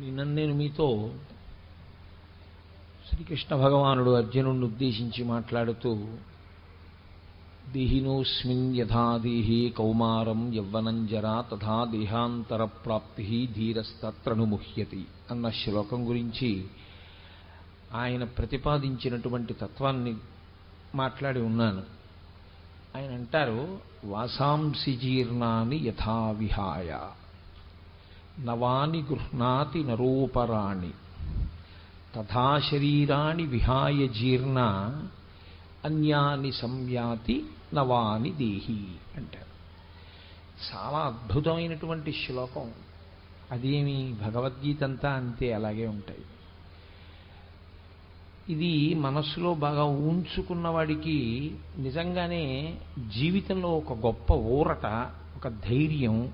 నిన్న నేను మీతో శ్రీకృష్ణ భగవానుడు అర్జునుడిని ఉద్దేశించి మాట్లాడుతూ దేహినోస్మిన్ యథా దేహి కౌమారం యవ్వనం జరా తథా దేహాంతర ప్రాప్తి ధీరస్తత్రను ముహ్యతి అన్న శ్లోకం గురించి ఆయన ప్రతిపాదించినటువంటి తత్వాన్ని మాట్లాడి ఉన్నాను. ఆయన అంటారు వాసాంసి జీర్ణాన్ని యథావిహాయ నవాని గృహ్ణాతి నరోపరాణి. తథా శరీరాణి విహాయ జీర్ణ అన్యాని సంయాతి నవాని దేహి అంటారు. చాలా అద్భుతమైనటువంటి శ్లోకం. అదేమి భగవద్గీత అంతా అంతే అలాగే ఉంటాయి. ఇది మనస్సులో బాగా ఊంచుకున్న వాడికి నిజంగానే జీవితంలో ఒక గొప్ప ఊరట ఒక ధైర్యం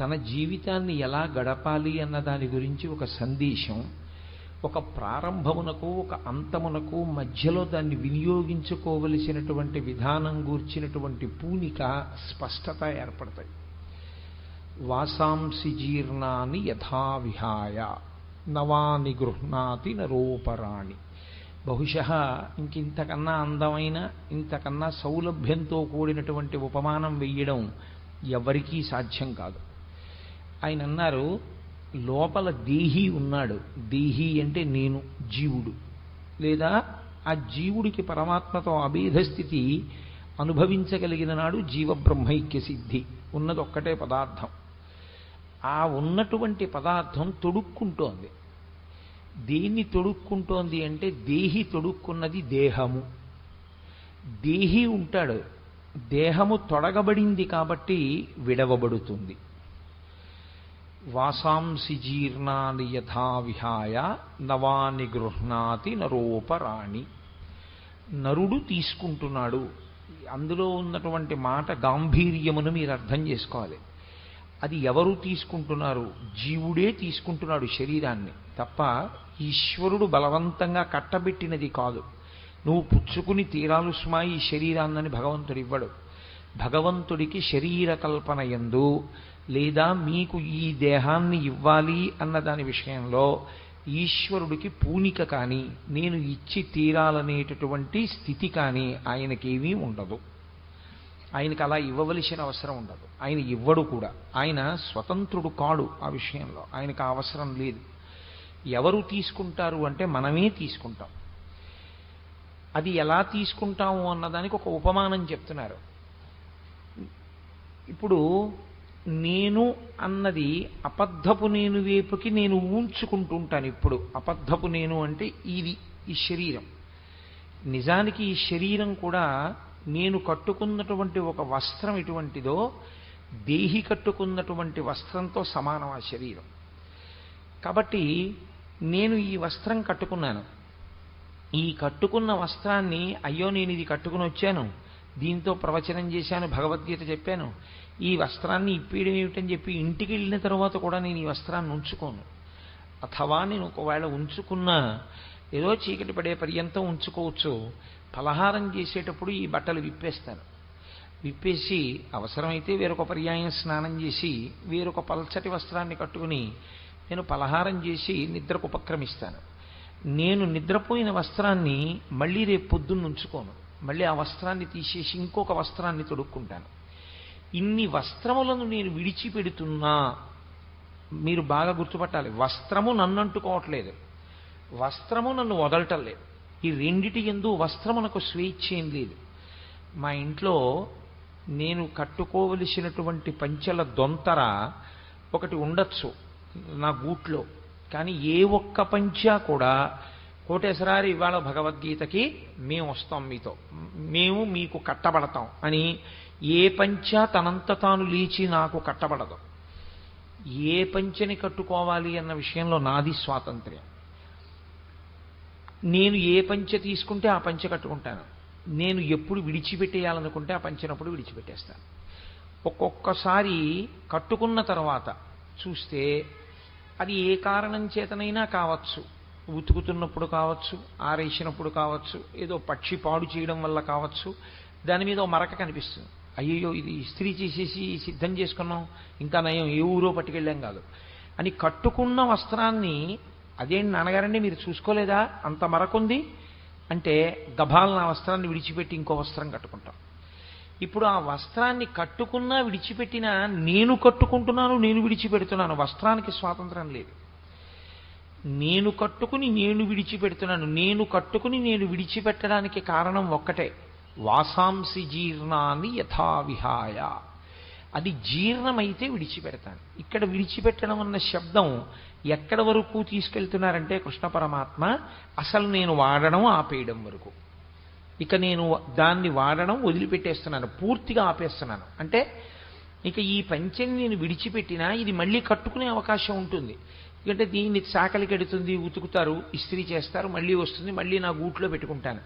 తన జీవితాన్ని ఎలా గడపాలి అన్న దాని గురించి ఒక సందేశం ఒక ప్రారంభమునకు ఒక అంతమునకు మధ్యలో దాన్ని వినియోగించుకోవలసినటువంటి విధానం గూర్చినటువంటి పూనిక స్పష్టత ఏర్పడతాయి. వాసాంసి జీర్ణాన్ని యథావిహాయ నవాని గృహ్ణాతి నరోపరాణి. బహుశ ఇంకింతకన్నా అందమైన ఇంతకన్నా సౌలభ్యంతో కూడినటువంటి ఉపమానం వెయ్యడం ఎవరికీ సాధ్యం కాదు. ఆయన అన్నారు లోపల దేహి ఉన్నాడు. దేహి అంటే నేను జీవుడు. లేదా ఆ జీవుడికి పరమాత్మతో అభేధ స్థితి అనుభవించగలిగిన నాడు జీవబ్రహ్మైక్య సిద్ధి ఉన్నది ఒక్కటే పదార్థం. ఆ ఉన్నటువంటి పదార్థం తొడుక్కుంటోంది. దేన్ని తొడుక్కుంటోంది అంటే దేహి తొడుక్కున్నది దేహము. దేహి ఉంటాడు. దేహము తొడగబడింది కాబట్టి విడవబడుతుంది. వాసాంసి జీర్ణాని యథా విహాయ నవాని గృహ్ణాతి నరోపరాణి. నరుడు తీసుకుంటున్నాడు. అందులో ఉన్నటువంటి మాట గాంభీర్యమును మీరు అర్థం చేసుకోవాలి. అది ఎవరు తీసుకుంటున్నారు? జీవుడే తీసుకుంటున్నాడు శరీరాన్ని. తప్ప ఈశ్వరుడు బలవంతంగా కట్టబెట్టినది కాదు. నువ్వు పుచ్చుకుని తీరాలుస్మా ఈ శరీరాన్నని భగవంతుడు ఇవ్వడు. భగవంతుడికి శరీర కల్పన ఎందు లేదా మీకు ఈ దేహాన్ని ఇవ్వాలి అన్న దాని విషయంలో ఈశ్వరుడికి పూనిక కానీ నేను ఇచ్చి తీరాలనేటటువంటి స్థితి కానీ ఆయనకేమీ ఉండదు. ఆయనకు అలా ఇవ్వవలసిన అవసరం ఉండదు. ఆయన ఇవ్వడు కూడా. ఆయన స్వతంత్రుడు కాడు ఆ విషయంలో. ఆయనకు అవసరం లేదు. ఎవరు తీసుకుంటారు అంటే మనమే తీసుకుంటాం. అది ఎలా తీసుకుంటాము అన్నదానికి ఒక ఉపమానం చెప్తున్నారు. ఇప్పుడు నేను అన్నది అబద్ధపు నేను వైపుకి నేను ఊంచుకుంటుంటాను ఇప్పుడు. అబద్ధపు నేను అంటే ఇది ఈ శరీరం. నిజానికి ఈ శరీరం కూడా నేను కట్టుకున్నటువంటి ఒక వస్త్రం ఎటువంటిదో దేహి కట్టుకున్నటువంటి వస్త్రంతో సమానం ఆ శరీరం. కాబట్టి నేను ఈ వస్త్రం కట్టుకున్నాను. ఈ కట్టుకున్న వస్త్రాన్ని అయ్యో నేను ఇది కట్టుకుని వచ్చాను. దీంతో ప్రవచనం చేశాను భగవద్గీత చెప్పాను. ఈ వస్త్రాన్ని ఇప్పేయడం ఏమిటని చెప్పి ఇంటికి వెళ్ళిన తర్వాత కూడా నేను ఈ వస్త్రాన్ని ఉంచుకోను. అథవా నేను ఒకవేళ ఉంచుకున్నా ఏదో చీకటి పడే పర్యంతం ఉంచుకోవచ్చు. ఫలహారం చేసేటప్పుడు ఈ బట్టలు విప్పేస్తాను. విప్పేసి అవసరమైతే వేరొక పర్యాయం స్నానం చేసి వేరొక పల్చటి వస్త్రాన్ని కట్టుకుని నేను పలహారం చేసి నిద్రకు ఉపక్రమిస్తాను. నేను నిద్రపోయిన వస్త్రాన్ని మళ్ళీ రేపు పొద్దున్న ఉంచుకోను. మళ్ళీ ఆ వస్త్రాన్ని తీసేసి ఇంకొక వస్త్రాన్ని తొడుక్కుంటాను. ఇన్ని వస్త్రములను నేను విడిచిపెడుతున్నా మీరు బాగా గుర్తుపట్టాలి. వస్త్రము నన్ను అంటుకోవట్లేదు వస్త్రము నన్ను వదలటం లేదు. ఈ రెండిటి ఎందు వస్త్రమునకు స్వేచ్ఛ ఏం లేదు. మా ఇంట్లో నేను కట్టుకోవలసినటువంటి పంచెల దొంతర ఒకటి ఉండొచ్చు నా గూట్లో కానీ ఏ ఒక్క పంచా కూడా కోటేశ్వరారి ఇవాళ భగవద్గీతకి మేము వస్తాం మీతో. మేము మీకు కట్టబడతాం అని ఏ పంచా తనంత తాను లేచి నాకు కట్టబడదు. ఏ పంచని కట్టుకోవాలి అన్న విషయంలో నాది స్వాతంత్ర్యం. నేను ఏ పంచ తీసుకుంటే ఆ పంచ కట్టుకుంటాను. నేను ఎప్పుడు విడిచిపెట్టేయాలనుకుంటే ఆ పంచినప్పుడు విడిచిపెట్టేస్తాను. ఒక్కొక్కసారి కట్టుకున్న తర్వాత చూస్తే అది ఏ కారణం చేతనైనా కావచ్చు. ఉతుకుతున్నప్పుడు కావచ్చు ఆరేసినప్పుడు కావచ్చు ఏదో పక్షి పాడు చేయడం వల్ల కావచ్చు దాని మీద మరక కనిపిస్తుంది. అయ్యయ్యో ఇది ఇస్త్రీ చేసేసి సిద్ధం చేసుకున్నాం ఇంకా నయం ఏ ఊరో పట్టుకెళ్ళాం కాదు. అని కట్టుకున్న వస్త్రాన్ని అదేంటి నాన్నగారండి మీరు చూసుకోలేదా? అంత మరకుంది? అంటే గభాలను ఆ వస్త్రాన్ని విడిచిపెట్టి ఇంకో వస్త్రం కట్టుకుంటాం. ఇప్పుడు ఆ వస్త్రాన్ని కట్టుకున్నా విడిచిపెట్టినా నేను కట్టుకుంటున్నాను నేను విడిచిపెడుతున్నాను వస్త్రానికి స్వాతంత్రం లేదు. నేను కట్టుకుని నేను విడిచిపెడుతున్నాను. నేను కట్టుకుని నేను విడిచిపెట్టడానికి కారణం ఒక్కటే. వాసాంసి జీర్ణాన్ని యథావిహాయ. అది జీర్ణమైతే విడిచిపెడతాను. ఇక్కడ విడిచిపెట్టడం అన్న శబ్దం ఎక్కడ వరకు తీసుకెళ్తున్నారంటే కృష్ణ పరమాత్మ అసలు నేను వాడడం ఆపేయడం వరకు. ఇక నేను దాన్ని వాడడం వదిలిపెట్టేస్తున్నాను. పూర్తిగా ఆపేస్తున్నాను. అంటే ఇక ఈ పంచెని నేను విడిచిపెట్టినా ఇది మళ్ళీ కట్టుకునే అవకాశం ఉంటుంది. ఎందుకంటే దీన్ని శాఖలు కడుతుంది ఉతుకుతారు ఇస్త్రీ చేస్తారు మళ్ళీ వస్తుంది మళ్ళీ నా గూట్లో పెట్టుకుంటాను.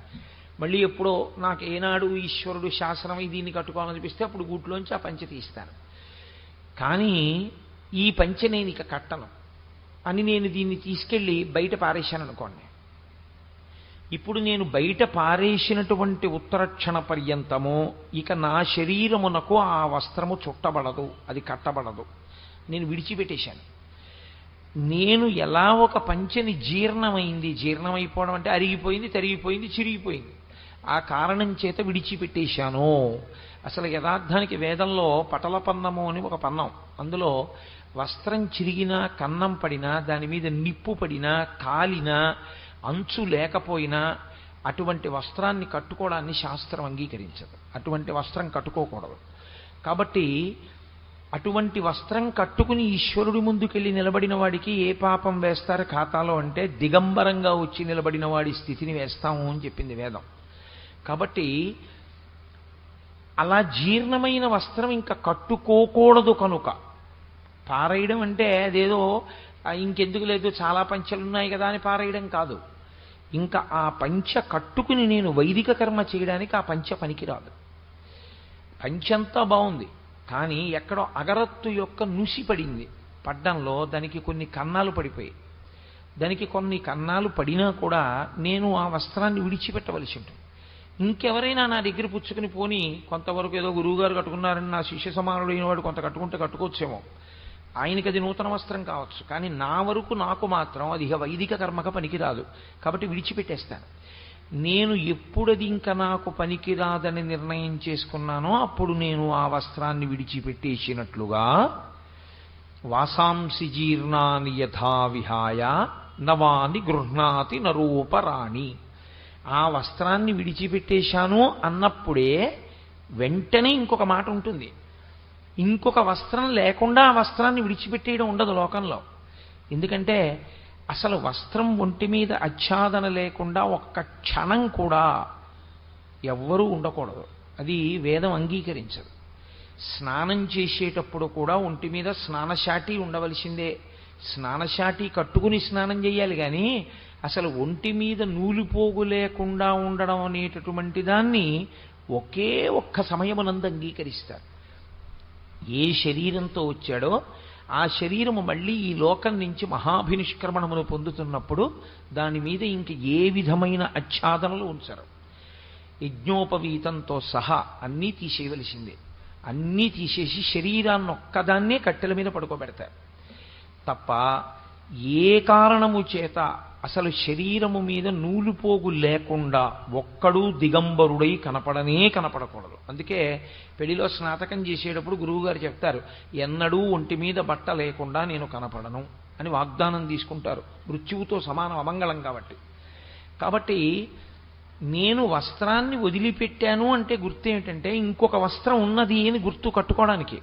మళ్ళీ ఎప్పుడో నాకు ఏనాడు ఈశ్వరుడు శాసనమై దీన్ని కట్టుకోవాలనిపిస్తే అప్పుడు గూట్లోంచి ఆ పంచె తీస్తాను. కానీ ఈ పంచె నేను ఇక కట్టను. అని నేను దీన్ని తీసుకెళ్ళి బయట పారేశాను అనుకోండి. ఇప్పుడు నేను బయట పారేసినటువంటి ఉత్తరక్షణ పర్యంతము ఇక నా శరీరమునకు ఆ వస్త్రము చుట్టబడదు అది కట్టబడదు. నేను విడిచిపెట్టేశాను. నేను ఎలా ఒక పంచెని జీర్ణమైంది? జీర్ణమైపోవడం అంటే అరిగిపోయింది తరిగిపోయింది చిరిగిపోయింది. ఆ కారణం చేత విడిచిపెట్టేశాను. అసలు యథార్థానికి వేదంలో పటల పన్నము అని ఒక పన్నం. అందులో వస్త్రం చిరిగినా కన్నం పడినా దాని మీద నిప్పు పడినా కాలినా అంచు లేకపోయినా అటువంటి వస్త్రాన్ని కట్టుకోవడాన్ని శాస్త్రం అంగీకరించదు. అటువంటి వస్త్రం కట్టుకోకూడదు. కాబట్టి అటువంటి వస్త్రం కట్టుకుని ఈశ్వరుడి ముందుకెళ్ళి నిలబడిన వాడికి ఏ పాపం వేస్తారు ఖాతాలో అంటే దిగంబరంగా వచ్చి నిలబడిన వాడి స్థితిని వేస్తాము అని చెప్పింది వేదం. కాబట్టి అలా జీర్ణమైన వస్త్రం ఇంకా కట్టుకోకూడదు కనుక. పారేయడం అంటే అదేదో ఇంకెందుకు లేదు చాలా పంచెలు ఉన్నాయి కదా అని పారేయడం కాదు. ఇంకా ఆ పంచ కట్టుకుని నేను వైదిక కర్మ చేయడానికి ఆ పంచ పనికిరాదు. పంచంతా బాగుంది. కానీ ఎక్కడో అగరత్తు యొక్క నుసి పడింది. పడ్డంలో దానికి కొన్ని కన్నాలు పడిపోయాయి. దానికి కొన్ని కన్నాలు పడినా కూడా నేను ఆ వస్త్రాన్ని విడిచిపెట్టవలసి ఉంటుంది. ఇంకెవరైనా నా దగ్గర పుచ్చుకుని పోని కొంతవరకు ఏదో గురువుగారు కట్టుకున్నారని నా శిష్య సమానుడైన వాడు కొంత కట్టుకుంటే కట్టుకోవచ్చేమో. ఆయనకి అది నూతన వస్త్రం కావచ్చు. కానీ నా వరకు నాకు మాత్రం అది ఇక వైదిక కర్మక పనికిరాదు. కాబట్టి విడిచిపెట్టేస్తాను. నేను ఎప్పుడది ఇంకా నాకు పనికిరాదని నిర్ణయం చేసుకున్నానో అప్పుడు నేను ఆ వస్త్రాన్ని విడిచిపెట్టేసినట్లుగా వాసాంసి జీర్ణాని యథా విహాయ నవాని గృహ్ణాతి నరూపరాణి. ఆ వస్త్రాన్ని విడిచిపెట్టేశాను అన్నప్పుడే వెంటనే ఇంకొక మాట ఉంటుంది. ఇంకొక వస్త్రం లేకుండా ఆ వస్త్రాన్ని విడిచిపెట్టేయడం ఉండదు లోకంలో. ఎందుకంటే అసలు వస్త్రం ఒంటి మీద ఆచ్ఛాదన లేకుండా ఒక్క క్షణం కూడా ఎవ్వరూ ఉండకూడదు. అది వేదం అంగీకరించదు. స్నానం చేసేటప్పుడు కూడా ఒంటి మీద స్నానశాటి ఉండవలసిందే. స్నానశాటి కట్టుకుని స్నానం చేయాలి కానీ అసలు ఒంటి మీద నూలుపోగు లేకుండా ఉండడం అనేటటువంటి దాన్ని ఒకే ఒక్క సమయమునందు అంగీకరిస్తారు. ఏ శరీరంతో వచ్చాడో ఆ శరీరము మళ్ళీ ఈ లోకం నుంచి మహాభినిష్క్రమణమును పొందుతున్నప్పుడు దాని మీద ఇంక ఏ విధమైన ఆచ్ఛాదనలు ఉంచరు. యజ్ఞోపవీతంతో సహా అన్నీ తీసేయవలసిందే. అన్నీ తీసేసి శరీరాన్ని ఒక్కదాన్నే కట్టెల మీద పడుకోబెడతారు. తప్ప ఏ కారణము చేత అసలు శరీరము మీద నూలుపోగు లేకుండా ఒక్కడూ దిగంబరుడై కనపడనే కనపడకూడదు. అందుకే పెళ్ళిలో స్నాతకం చేసేటప్పుడు గురువుగారు చెప్తారు ఎన్నడూ ఒంటి మీద బట్ట లేకుండా నేను కనపడను అని వాగ్దానం తీసుకుంటారు. మృత్యువుతో సమానం అమంగళం కాబట్టి. కాబట్టి నేను వస్త్రాన్ని వదిలిపెట్టాను అంటే గుర్తు ఏమిటంటే ఇంకొక వస్త్రం ఉన్నది అని గుర్తు కట్టుకోవడానికి.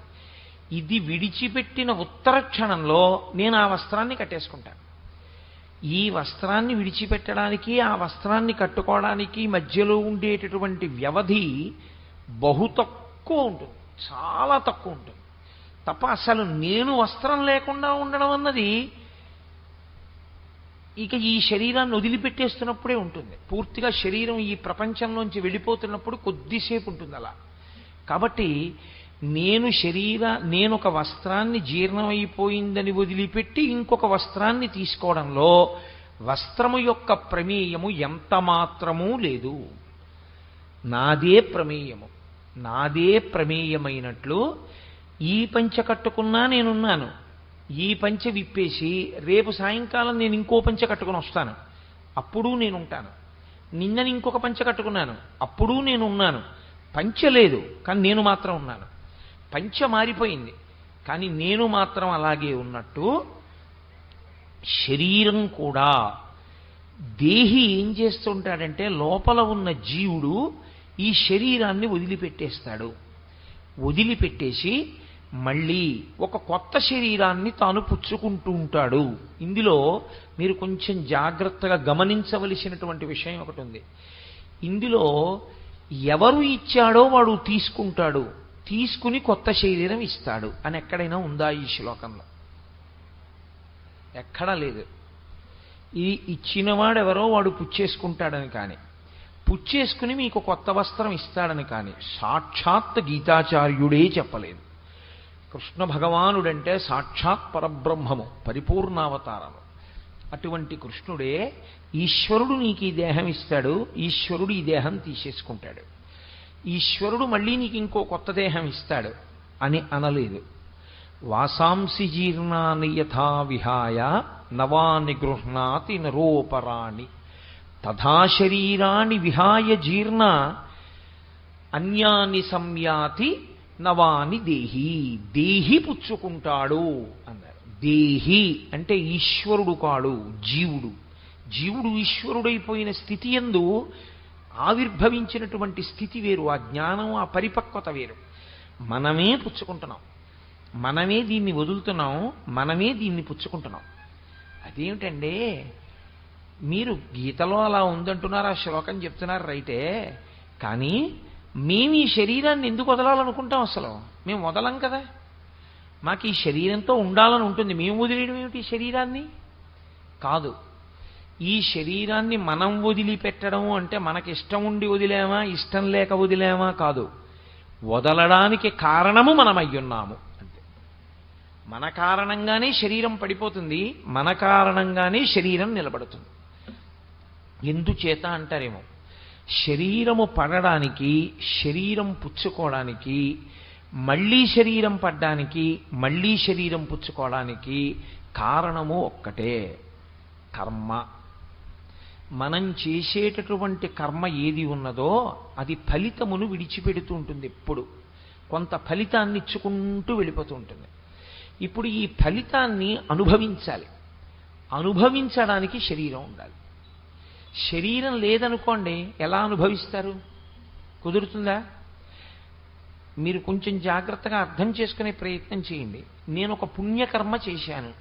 ఇది విడిచిపెట్టిన ఉత్తర క్షణంలో నేను ఆ వస్త్రాన్ని కట్టేసుకుంటాను. ఈ వస్త్రాన్ని విడిచిపెట్టడానికి ఆ వస్త్రాన్ని కట్టుకోవడానికి మధ్యలో ఉండేటటువంటి వ్యవధి బహు తక్కువ ఉంటుంది. చాలా తక్కువ ఉంటుంది. తప్ప అసలు నేను వస్త్రం లేకుండా ఉండడం అన్నది ఇక ఈ శరీరాన్ని వదిలిపెట్టేస్తున్నప్పుడే ఉంటుంది. పూర్తిగా శరీరం ఈ ప్రపంచంలోంచి వెళ్ళిపోతున్నప్పుడు కొద్దిసేపు ఉంటుంది అలా. కాబట్టి నేను శరీర నేను ఒక వస్త్రాన్ని జీర్ణమైపోయిందని వదిలిపెట్టి ఇంకొక వస్త్రాన్ని తీసుకోవడంలో వస్త్రము యొక్క ప్రమేయము ఎంత మాత్రమూ లేదు. నాదే ప్రమేయము. నాదే ప్రమేయమైనట్లు ఈ పంచ కట్టుకున్నా నేనున్నాను. ఈ పంచె విప్పేసి రేపు సాయంకాలం నేను ఇంకో పంచె కట్టుకుని వస్తాను. అప్పుడు నేను ఉంటాను నిన్నని ఇంకొక పంచె కట్టుకున్నాను. అప్పుడు నేను ఉన్నాను లేదు కానీ నేను మాత్రం ఉన్నాను. పంచె మారిపోయింది. కానీ నేను మాత్రం అలాగే ఉన్నట్టు శరీరం కూడా దేహి ఏం చేస్తుంటాడంటే లోపల ఉన్న జీవుడు ఈ శరీరాన్ని వదిలిపెట్టేస్తాడు. వదిలిపెట్టేసి మళ్ళీ ఒక కొత్త శరీరాన్ని తాను పుచ్చుకుంటూ ఉంటాడు. ఇందులో మీరు కొంచెం జాగ్రత్తగా గమనించవలసినటువంటి విషయం ఒకటి ఉంది. ఇందులో ఎవరు ఇచ్చాడో వాడు తీసుకుంటాడు. తీసుకుని కొత్త శరీరం ఇస్తాడు అని ఎక్కడైనా ఉందా ఈ శ్లోకంలో? ఎక్కడా లేదు. ఈ ఇచ్చినవాడెవరో వాడు పుచ్చేసుకుంటాడని కానీ పుచ్చేసుకుని మీకు కొత్త వస్త్రం ఇస్తాడని కానీ సాక్షాత్ గీతాచార్యుడే చెప్పలేదు. కృష్ణ భగవానుడంటే సాక్షాత్ పరబ్రహ్మము పరిపూర్ణావతారము. అటువంటి కృష్ణుడే ఈశ్వరుడు నీకు ఈ దేహం ఇస్తాడు ఈశ్వరుడు ఈ దేహం తీసేసుకుంటాడు. ఈశ్వరుడు మళ్ళీ నీకు ఇంకో కొత్త దేహం ఇస్తాడు అని అనలేదు. వాసాంసి జీర్ణాని యథా విహాయ నవాని గృహ్ణాతి నరోపరాణి. తథా శరీరాణి విహాయ జీర్ణ అన్యాని సంయాతి నవాని దేహి. దేహి పుచ్చుకుంటాడు అన్నారు. దేహి అంటే ఈశ్వరుడు కాడు జీవుడు. జీవుడు ఈశ్వరుడైపోయిన స్థితి ఎందు ఆవిర్భవించినటువంటి స్థితి వేరు ఆ జ్ఞానం ఆ పరిపక్వత వేరు. మనమే పుచ్చుకుంటున్నాం. మనమే దీన్ని వదులుతున్నాం మనమే దీన్ని పుచ్చుకుంటున్నాం. అదేమిటండి మీరు గీతలో అలా ఉందంటున్నారు ఆ శ్లోకం చెప్తున్నారు రైటే కానీ మేము ఈ శరీరాన్ని ఎందుకు వదలాలనుకుంటాం అసలు? మేము వదలం కదా. మాకు ఈ శరీరంతో ఉండాలని ఉంటుంది. మేము వదిలేయడం ఏమిటి ఈ శరీరాన్ని? కాదు. ఈ శరీరాన్ని మనం వదిలిపెట్టడం అంటే మనకి ఇష్టం ఉండి వదిలేమా ఇష్టం లేక వదిలేమా కాదు. వదలడానికి కారణము మనమయ్యున్నాము అంతే. మన కారణంగానే శరీరం పడిపోతుంది మన కారణంగానే శరీరం నిలబడుతుంది. ఎందుచేత అంటారేమో శరీరము పడడానికి శరీరం పుచ్చుకోవడానికి మళ్ళీ శరీరం పడ్డానికి మళ్ళీ శరీరం పుచ్చుకోవడానికి కారణము ఒక్కటే కర్మ. మనం చేసేటటువంటి కర్మ ఏది ఉన్నదో అది ఫలితమును విడిచిపెడుతూ ఉంటుంది ఎప్పుడు. కొంత ఫలితాన్ని ఇచ్చుకుంటూ వెళ్ళిపోతూ ఉంటుంది. ఇప్పుడు ఈ ఫలితాన్ని అనుభవించాలి. అనుభవించడానికి శరీరం ఉండాలి. శరీరం లేదనుకోండి ఎలా అనుభవిస్తారు? కుదురుతుందా? మీరు కొంచెం జాగ్రత్తగా అర్థం చేసుకునే ప్రయత్నం చేయండి. నేను ఒక పుణ్యకర్మ చేశాను.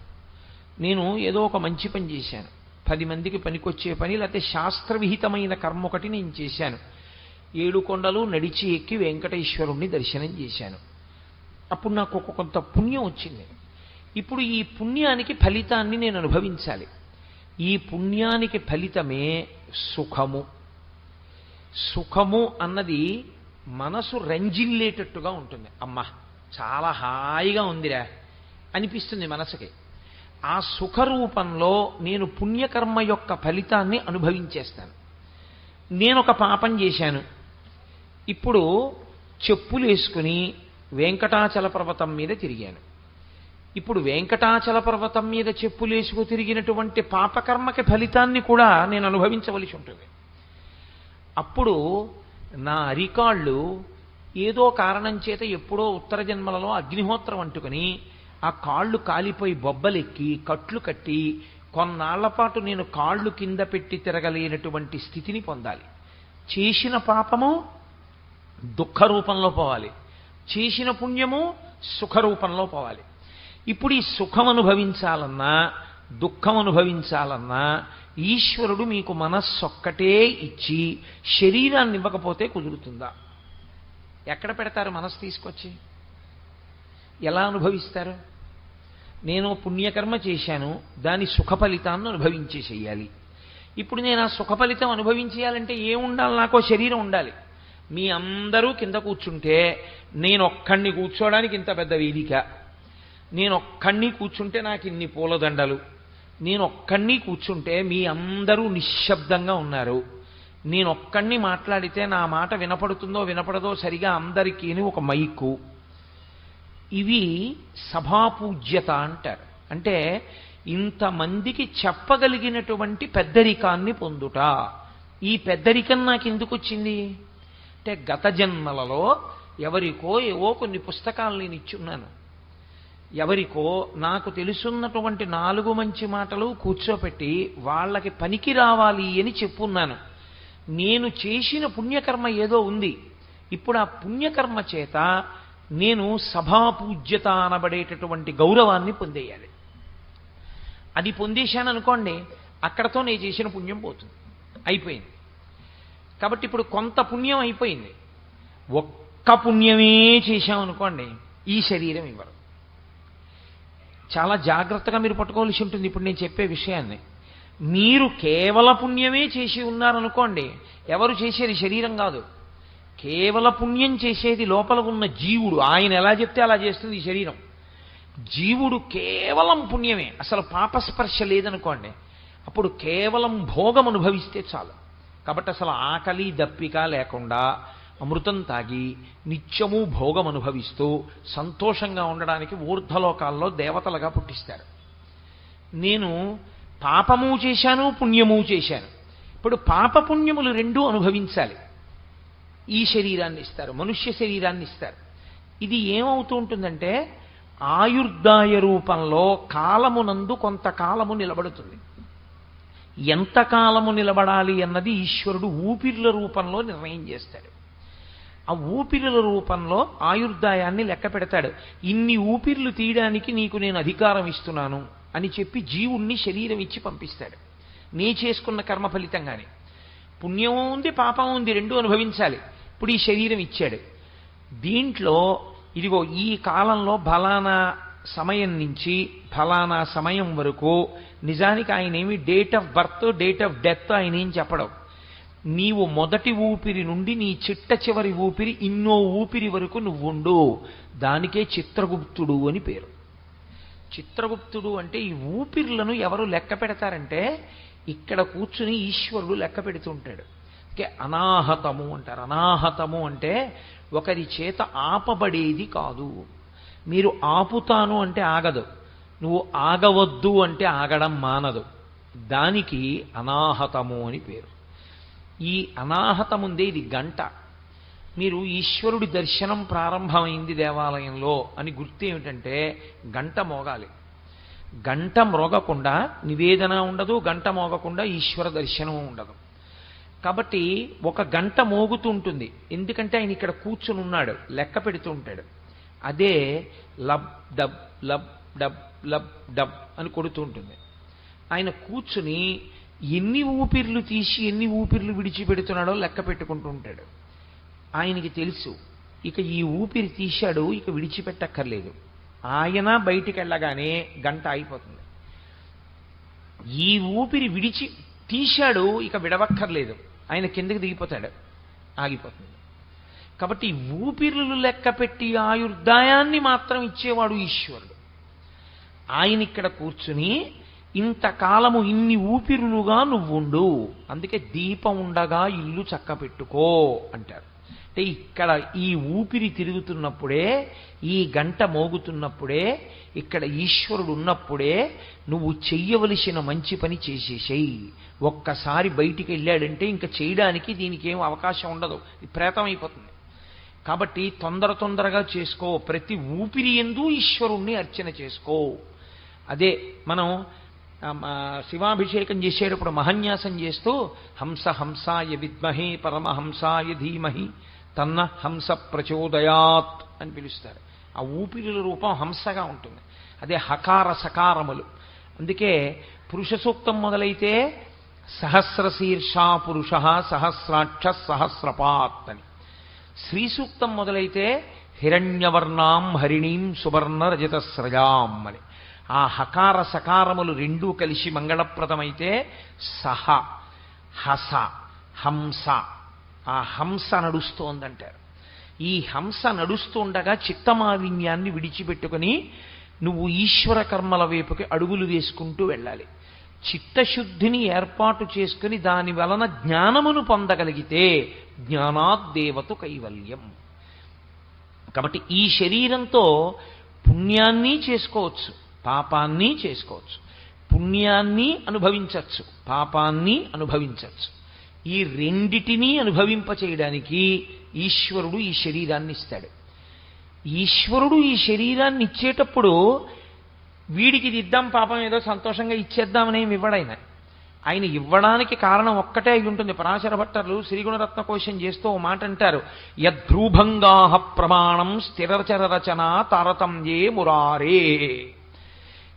నేను ఏదో ఒక మంచి పని చేశాను. పది మందికి పనికొచ్చే పని లేకపోతే శాస్త్రవిహితమైన కర్మ ఒకటి నేను చేశాను. ఏడు కొండలు నడిచి ఎక్కి వెంకటేశ్వరుణ్ణి దర్శనం చేశాను. అప్పుడు నాకు ఒక కొంత పుణ్యం వచ్చింది. ఇప్పుడు ఈ పుణ్యానికి ఫలితాన్ని నేను అనుభవించాలి. ఈ పుణ్యానికి ఫలితమే సుఖము. సుఖము అన్నది మనసు రంజిల్లేటట్టుగా ఉంటుంది. అమ్మ చాలా హాయిగా ఉందిరా. అనిపిస్తుంది మనసుకి. ఆ సుఖ రూపంలో నేను పుణ్యకర్మ యొక్క ఫలితాన్ని అనుభవించేస్తాను. నేను ఒక పాపం చేశాను. ఇప్పుడు చెప్పులు వేసుకుని వెంకటాచల పర్వతం మీద తిరిగాను. ఇప్పుడు వెంకటాచల పర్వతం మీద చెప్పులేసుకు తిరిగినటువంటి పాపకర్మకి ఫలితాన్ని కూడా నేను అనుభవించవలసి ఉంటుంది. అప్పుడు నా అరికాళ్ళు ఏదో కారణం చేత ఎప్పుడో ఉత్తర జన్మలలో అగ్నిహోత్రం అంటుకుని ఆ కాళ్ళు కాలిపోయి బొబ్బలెక్కి కట్లు కట్టి కొన్నాళ్ళ పాటు నేను కాళ్ళు కింద పెట్టి తిరగలేనటువంటి స్థితిని పొందాలి. చేసిన పాపము దుఃఖ రూపంలో పోవాలి. చేసిన పుణ్యము సుఖ రూపంలో పోవాలి. ఇప్పుడు ఈ సుఖం అనుభవించాలన్నా దుఃఖం అనుభవించాలన్నా ఈశ్వరుడు మీకు మనస్సొక్కటే ఇచ్చి శరీరాన్ని ఇవ్వకపోతే కుదురుతుందా? ఎక్కడ పెడతారు మనస్సు తీసుకొచ్చి? ఎలా అనుభవిస్తారు? నేను పుణ్యకర్మ చేశాను దాని సుఖ ఫలితాన్ని అనుభవించే చెయ్యాలి ఇప్పుడు నేను ఆ సుఖ ఫలితం అనుభవించేయాలంటే ఏముండాలి? నాకో శరీరం ఉండాలి. మీ అందరూ కింద కూర్చుంటే నేను ఒక్కడిని కూర్చోవడానికి ఇంత పెద్ద వేదిక. నేను ఒక్కడిని కూర్చుంటే నాకు ఇన్ని పూలదండలు. నేను ఒక్కడిని కూర్చుంటే మీ అందరూ నిశ్శబ్దంగా ఉన్నారు. నేను ఒక్కడిని మాట్లాడితే నా మాట వినపడుతుందో వినపడదో సరిగా అందరికీ ఒక మైకు. ఇవి సభాపూజ్యత అంటారు. అంటే ఇంతమందికి చెప్పగలిగినటువంటి పెద్దరికాన్ని పొందుట. ఈ పెద్దరికం నాకు ఎందుకు వచ్చింది అంటే గత జన్మలలో ఎవరికో ఏవో కొన్ని పుస్తకాలు నేను ఇచ్చున్నాను. ఎవరికో నాకు తెలుసున్నటువంటి నాలుగు మంచి మాటలు కూర్చోపెట్టి వాళ్ళకి పనికి రావాలి అని చెప్పున్నాను. నేను చేసిన పుణ్యకర్మ ఏదో ఉంది. ఇప్పుడు ఆ పుణ్యకర్మ చేత నేను సభాపూజ్యత అనబడేటటువంటి గౌరవాన్ని పొందేయాలి. అది పొందేశాను అనుకోండి అక్కడతో నేను చేసిన పుణ్యం పోతుంది. అయిపోయింది. కాబట్టి ఇప్పుడు కొంత పుణ్యం అయిపోయింది. ఒక్క పుణ్యమే చేశామనుకోండి ఈ శరీరం ఇవ్వరు. చాలా జాగ్రత్తగా మీరు పట్టుకోవాల్సి ఉంటుంది ఇప్పుడు నేను చెప్పే విషయాన్ని. మీరు కేవల పుణ్యమే చేసి ఉన్నారనుకోండి ఎవరు చేసేది శరీరం కాదు. కేవల పుణ్యం చేసేది లోపల ఉన్న జీవుడు. ఆయన ఎలా చెప్తే అలా చేస్తుంది ఈ శరీరం. జీవుడు కేవలం పుణ్యమే. అసలు పాపస్పర్శ లేదనుకోండి. అప్పుడు కేవలం భోగం అనుభవిస్తే చాలు. కాబట్టి అసలు ఆకలి దప్పిక లేకుండా అమృతం తాగి నిత్యము భోగం అనుభవిస్తూ సంతోషంగా ఉండడానికి ఊర్ధ్వలోకాల్లో దేవతలుగా పుట్టిస్తారు. నేను పాపము చేశాను పుణ్యము చేశాను. ఇప్పుడు పాప పుణ్యములు రెండూ అనుభవించాలి. ఈ శరీరాన్ని ఇస్తారు మనుష్య శరీరాన్ని ఇస్తారు. ఇది ఏమవుతూ ఉంటుందంటే ఆయుర్దాయ రూపంలో కాలమునందు కొంతకాలము నిలబడుతుంది. ఎంత కాలము నిలబడాలి అన్నది ఈశ్వరుడు ఊపిర్ల రూపంలో నిర్ణయం చేస్తాడు. ఆ ఊపిరుల రూపంలో ఆయుర్దాయాన్ని లెక్క పెడతాడు. ఇన్ని ఊపిర్లు తీయడానికి నీకు నేను అధికారం ఇస్తున్నాను అని చెప్పి జీవుణ్ణి శరీరం ఇచ్చి పంపిస్తాడు. నీ చేసుకున్న కర్మ ఫలితంగానే. పుణ్యం ఉంది పాపం ఉంది రెండు అనుభవించాలి. ఇప్పుడు ఈ శరీరం ఇచ్చాడు. దీంట్లో ఇదిగో ఈ కాలంలో ఫలానా సమయం నుంచి ఫలానా సమయం వరకు నిజానికి ఆయన ఏమి date of birth date of death ఆయన ఏం చెప్పడం. నీవు మొదటి ఊపిరి నుండి నీ చిట్ట చివరి ఊపిరి ఇన్నో ఊపిరి వరకు నువ్వు ఉండు దానికే చిత్రగుప్తుడు అని పేరు. చిత్రగుప్తుడు అంటే ఈ ఊపిర్లను ఎవరు లెక్క పెడతారంటే ఇక్కడ కూర్చుని ఈశ్వరుడు లెక్క పెడుతుంటాడు అనాహతము అంటారు. అనాహతము అంటే ఒకరి చేత ఆపబడేది కాదు. మీరు ఆపుతాను అంటే ఆగదు. నువ్వు ఆగవద్దు అంటే ఆగడం మానదు. దానికి అనాహతము అని పేరు. ఈ అనాహతముందే ఇది గంట. మీరు ఈశ్వరుడి దర్శనం ప్రారంభమైంది దేవాలయంలో అని గుర్తు ఏమిటంటే గంట మోగాలి. గంట మ్రోగకుండా నివేదన ఉండదు గంట మోగకుండా ఈశ్వర దర్శనం ఉండదు. కాబట్టి ఒక గంట మోగుతుంటుంది ఎందుకంటే ఆయన ఇక్కడ కూర్చుని ఉన్నాడు లెక్క పెడుతూ ఉంటాడు. అదే lub dub lub dub lub dub అని కొడుతూ ఉంటుంది. ఆయన కూర్చుని ఎన్ని ఊపిర్లు తీసి ఎన్ని ఊపిర్లు విడిచిపెడుతున్నాడో లెక్క పెట్టుకుంటూ ఉంటాడు. ఆయనకి తెలుసు ఇక ఈ ఊపిరి తీశాడు ఇక విడిచిపెట్టక్కర్లేదు. ఆయన బయటికి వెళ్ళగానే గంట అయిపోతుంది. ఈ ఊపిరి విడిచి తీశాడు ఇక విడవక్కర్లేదు. ఆయన కిందకి దిగిపోతాడు. ఆగిపోతుంది. కాబట్టి ఊపిరులు లెక్క పెట్టి ఆయుర్దాయాన్ని మాత్రం ఇచ్చేవాడు ఈశ్వరుడు. ఆయన ఇక్కడ కూర్చుని ఇంతకాలము ఇన్ని ఊపిరులుగా నువ్వుండు అందుకే దీపం ఉండగా ఇల్లు చక్కపెట్టుకో అంటారు. అంటే ఇక్కడ ఈ ఊపిరి తిరుగుతున్నప్పుడే ఈ గంట మోగుతున్నప్పుడే ఇక్కడ ఈశ్వరుడు ఉన్నప్పుడే నువ్వు చెయ్యవలసిన మంచి పని చేసేసేయి. ఒక్కసారి బయటికి వెళ్ళాడంటే ఇంకా చేయడానికి దీనికి ఏం అవకాశం ఉండదు. ప్రేతమైపోతుంది ప్రేతం అయిపోతుంది. కాబట్టి తొందర తొందరగా చేసుకో. ప్రతి ఊపిరి ఎందు ఈశ్వరుణ్ణి అర్చన చేసుకో. అదే మనం శివాభిషేకం చేసేటప్పుడు మహన్యాసం చేస్తూ హంస హంసాయ విద్మహే పరమహంసాయ ధీమహి తన్న హంస ప్రచోదయాత్ అని పిలుస్తారు. ఆ ఊపిరిల రూపం హంసగా ఉంటుంది. అదే హకార సకారములు. అందుకే పురుష సూక్తం మొదలైతే సహస్రశీర్షా పురుష సహస్రాక్ష సహస్రపాత్ అని. శ్రీ సూక్తం మొదలైతే హిరణ్యవర్ణాం హరిణీం సువర్ణ రజతస్రజాం అని. ఆ హకార సకారములు రెండూ కలిసి మంగళప్రదమైతే సహ హస హంస. ఆ హంస నడుస్తోందంటారు. ఈ హంస నడుస్తుండగా చిత్తమాలిన్యాన్ని విడిచిపెట్టుకుని నువ్వు ఈశ్వర కర్మల వైపుకి అడుగులు వేసుకుంటూ వెళ్ళాలి. చిత్తశుద్ధిని ఏర్పాటు చేసుకుని దాని వలన జ్ఞానమును పొందగలిగితే జ్ఞానాద్దేవత కైవల్యం. కాబట్టి ఈ శరీరంతో పుణ్యాన్ని చేసుకోవచ్చు పాపాన్ని చేసుకోవచ్చు. పుణ్యాన్ని అనుభవించవచ్చు పాపాన్ని అనుభవించవచ్చు. ఈ రెండిటినీ అనుభవింప చేయడానికి ఈశ్వరుడు ఈ శరీరాన్ని ఇస్తాడు ఈశ్వరుడు ఈ శరీరాన్ని ఇచ్చేటప్పుడు వీడికి ఇది ఇద్దాం పాపం ఏదో సంతోషంగా ఇచ్చేద్దామని ఏమి ఇవ్వడాయన ఆయన ఇవ్వడానికి కారణం ఒక్కటే అయి ఉంటుంది. పరాశర భట్టర్లు శ్రీగుణరత్న కోశం చేస్తూ ఓ మాట అంటారు. యద్భ్రూభంగాహ ప్రమాణం స్థిరచర రచన తారతమ్యే మురారే.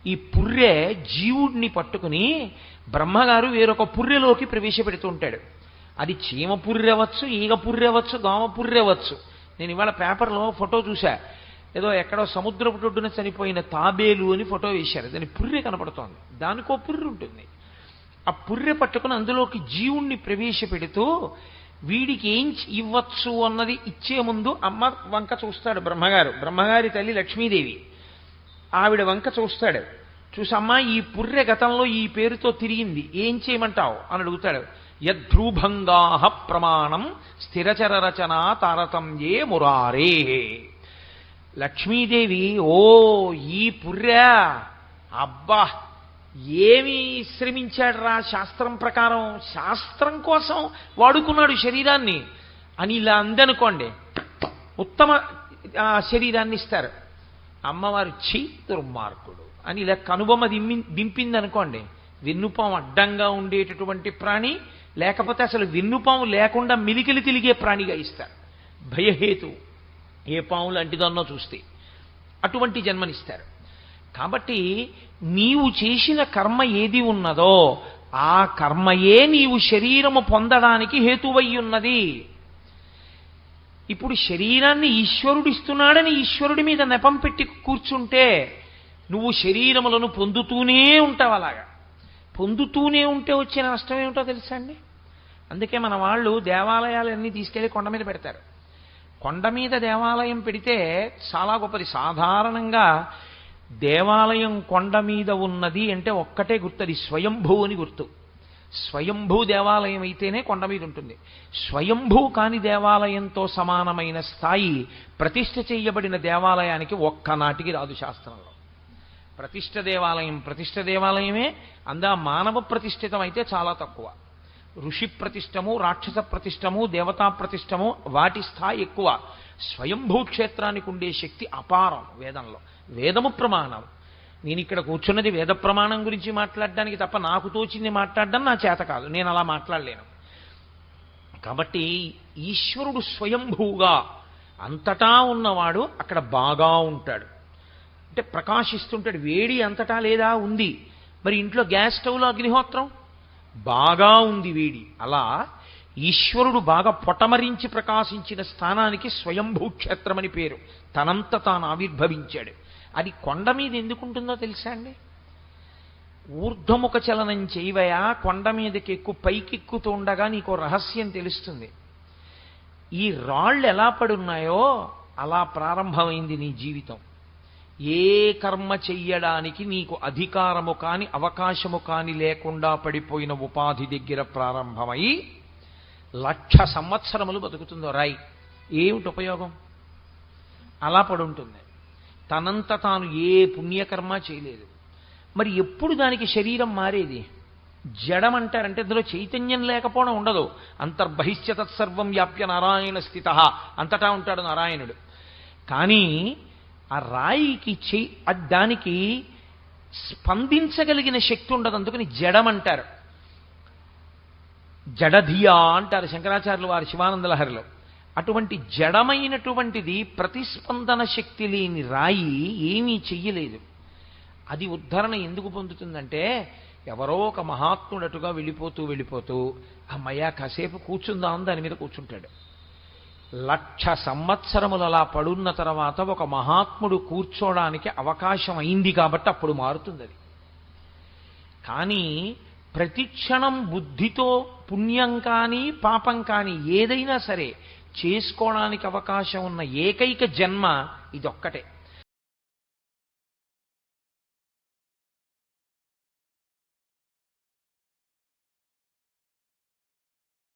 ఈ పుర్రె జీవుడిని పట్టుకుని బ్రహ్మగారు వేరొక పుర్రెలోకి ప్రవేశపెడుతూ ఉంటాడు. అది చీమ పుర్రెవచ్చు ఈగ పుర్రెవచ్చు దోమ పుర్రెవచ్చు నేను ఇవాళ పేపర్లో ఫోటో చూశా. ఏదో ఎక్కడో సముద్రపు ఒడ్డున చనిపోయిన తాబేలు అని ఫోటో వేశారు. దాని పుర్రె కనపడుతోంది. దానికో పుర్రె ఉంటుంది. ఆ పుర్రె పట్టుకుని అందులోకి జీవుణ్ణి ప్రవేశపెడుతూ వీడికి ఏం ఇవ్వచ్చు అన్నది ఇచ్చే ముందు అమ్మ వంక చూస్తాడు బ్రహ్మగారు. బ్రహ్మగారి తల్లి లక్ష్మీదేవి. ఆవిడ వంక చూస్తాడు. చూసమ్మా ఈ పుర్రె గతంలో ఈ పేరుతో తిరిగింది. ఏం చేయమంటావు? అని అడుగుతాడు. యద్భ్రూభంగాహ ప్రమాణం స్థిరచర రచన తారతమ్యే మురారే. లక్ష్మీదేవి ఓ ఈ పుర్రా! అబ్బా ఏమి శ్రమించాడురా శాస్త్రం ప్రకారం? శాస్త్రం కోసం వాడుకున్నాడు శరీరాన్ని. అని ఇలా అందనుకోండి. ఉత్తమ శరీరాన్ని ఇస్తారు. అమ్మవారు ఛీ దుర్మార్గుడు అని ఇలా కనుబొమ్మ దిమ్మి దింపిందనుకోండి వెన్నుపాము అడ్డంగా ఉండేటటువంటి ప్రాణి లేకపోతే అసలు వెన్నుపాము లేకుండా మిలికిలి తిరిగే ప్రాణిగా ఇస్తారు. భయహేతు. ఏ పాము లాంటిదన్నో చూస్తే అటువంటి జన్మనిస్తారు. కాబట్టి నీవు చేసిన కర్మ ఏది ఉన్నదో ఆ కర్మయే నీవు శరీరము పొందడానికి హేతువై ఉన్నది. ఇప్పుడు శరీరాన్ని ఈశ్వరుడు ఇస్తున్నాడని ఈశ్వరుడి మీద నెపం పెట్టి కూర్చుంటే నువ్వు శరీరములను పొందుతూనే ఉంటావు అలాగా. పొందుతూనే ఉంటే వచ్చే నష్టం ఏమిటో తెలుసా అండి? అందుకే మన వాళ్ళు దేవాలయాలన్నీ తీసుకెళ్ళి కొండ మీద పెడతారు. కొండ మీద దేవాలయం పెడితే చాలా గొప్పది. సాధారణంగా దేవాలయం కొండ మీద ఉన్నది అంటే ఒక్కటే గుర్తది. స్వయంభూ అని గుర్తు. స్వయంభూ దేవాలయం అయితేనే కొండ మీద ఉంటుంది. స్వయంభూ కాని దేవాలయంతో సమానమైన స్థాయి ప్రతిష్ఠ చేయబడిన దేవాలయానికి ఒక్కనాటికి రాదు శాస్త్రంలో. ప్రతిష్ఠ దేవాలయం ప్రతిష్ఠ దేవాలయమే అందా మానవ ప్రతిష్ఠితం అయితే చాలా తక్కువ. ఋషి ప్రతిష్టము రాక్షస ప్రతిష్టము దేవతా ప్రతిష్టము వాటి స్థాయి ఎక్కువ. స్వయంభూ క్షేత్రానికి ఉండే శక్తి అపారం వేదంలో. వేదము ప్రమాణం. నేను ఇక్కడ కూర్చున్నది వేద ప్రమాణం గురించి మాట్లాడడానికి తప్ప నాకు తోచింది మాట్లాడడం నా చేత కాదు. నేను అలా మాట్లాడలేను. కాబట్టి ఈశ్వరుడు స్వయంభూగా అంతటా ఉన్నవాడు అక్కడ బాగా ఉంటాడు. అంటే ప్రకాశిస్తుంటాడు. వేడి అంతటా లేదా ఉంది. మరి ఇంట్లో గ్యాస్ స్టవ్లో అగ్నిహోత్రం? బాగా ఉంది వేడి. అలా ఈశ్వరుడు బాగా పొటమరించి ప్రకాశించిన స్థానానికి స్వయంభూ క్షేత్రమని పేరు. తనంత తాను ఆవిర్భవించాడు. అది కొండ మీద ఎందుకుంటుందో తెలుసా అండి? ఊర్ధ్వముఖ చలనం చేయవయా కొండ మీదకి పైకెక్కుతూ ఉండగా నీకు రహస్యం తెలుస్తుంది. ఈ రాళ్ళు ఎలా పడున్నాయో అలా ప్రారంభమైంది నీ జీవితం. ఏ కర్మ చెయ్యడానికి నీకు అధికారము కాని అవకాశము కాని లేకుండా పడిపోయిన ఉపాధి దగ్గర ప్రారంభమై లక్ష సంవత్సరములు బతుకుతుందో. రాయి ఏమిటి ఉపయోగం? అలా పడుంటుంది. తనంత తాను ఏ పుణ్యకర్మ చేయలేదు. మరి ఎప్పుడు దానికి శరీరం మారేది? జడమంటారంటే ఇందులో అందులో చైతన్యం లేకపోవడం ఉండదు. అంతర్బహిష్య తత్సర్వం వ్యాప్య నారాయణ స్థిత. అంతటా ఉంటాడు నారాయణుడు. కానీ ఆ రాయికి చే దానికి స్పందించగలిగిన శక్తి ఉండదు. అందుకని జడమంటారు. జడధియా అంటారు శంకరాచార్యులు వారి శివానంద లహరిలో అటువంటి జడమైనటువంటిది ప్రతిస్పందన శక్తి లేని రాయి ఏమీ చెయ్యలేదు. అది ఉద్ధరణ ఎందుకు పొందుతుందంటే ఎవరో ఒక మహాత్ముడటుగా వెళ్ళిపోతూ వెళ్ళిపోతూ అమ్మయ్యా కాసేపు కూర్చుందాం? దాని మీద కూర్చుంటాడు. లక్ష సంవత్సరములు అలా పడున్న తర్వాత ఒక మహాత్ముడు కూర్చోడానికి అవకాశం అయింది కాబట్టి అప్పుడు మారుతుంది అది కానీ ప్రతిక్షణం బుద్ధితో పుణ్యం కానీ పాపం కానీ ఏదైనా సరే చేసుకోవడానికి అవకాశం ఉన్న ఏకైక జన్మ ఇదొక్కటే.